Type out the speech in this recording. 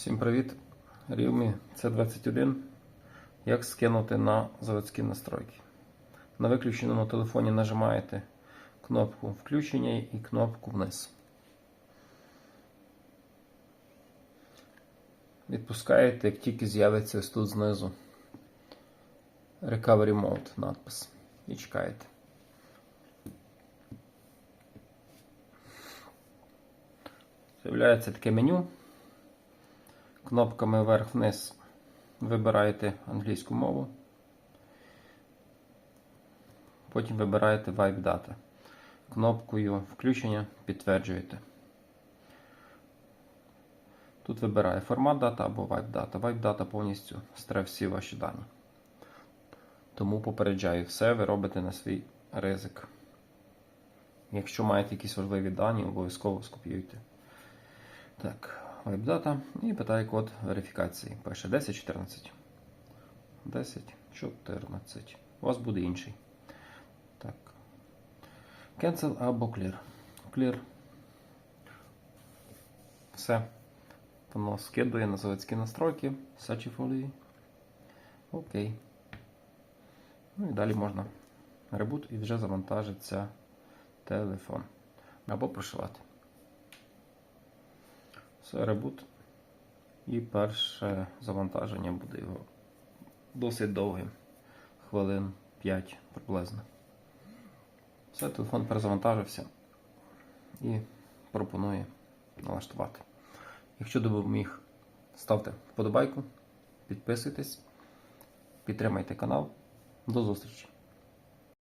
Всім привіт! Realme C21. Як скинути на заводські настройки. На виключеному телефоні нажимаєте кнопку включення і кнопку вниз. Відпускаєте, як тільки з'явиться ось тут знизу Recovery Mode надпис. І чекаєте. З'являється таке меню. Кнопками вверх-вниз вибираєте англійську мову. Потім вибираєте Vibe Data. Кнопкою включення підтверджуєте. Тут вибирає формат дата або Vibe Data. Vibe Data повністю стре всі ваші дані. Тому попереджаю, все ви робите на свій ризик. Якщо маєте якісь важливі дані, обов'язково скопіюйте. Так, WebData і питає код верифікації. Пише 1014. 1014. У вас буде інший. Так. Cancel або Clear. Clear. Все. Воно скидує на заводські настройки. Сачіфолії. Окей. Ну і далі можна ребут і вже завантажиться телефон. Або прошивати. Все, ребут. І перше завантаження буде його досить довгим. Хвилин 5 приблизно. Все, телефон перезавантажився і пропонує налаштувати. Якщо допоміг, ставте вподобайку, підписуйтесь, підтримайте канал. До зустрічі!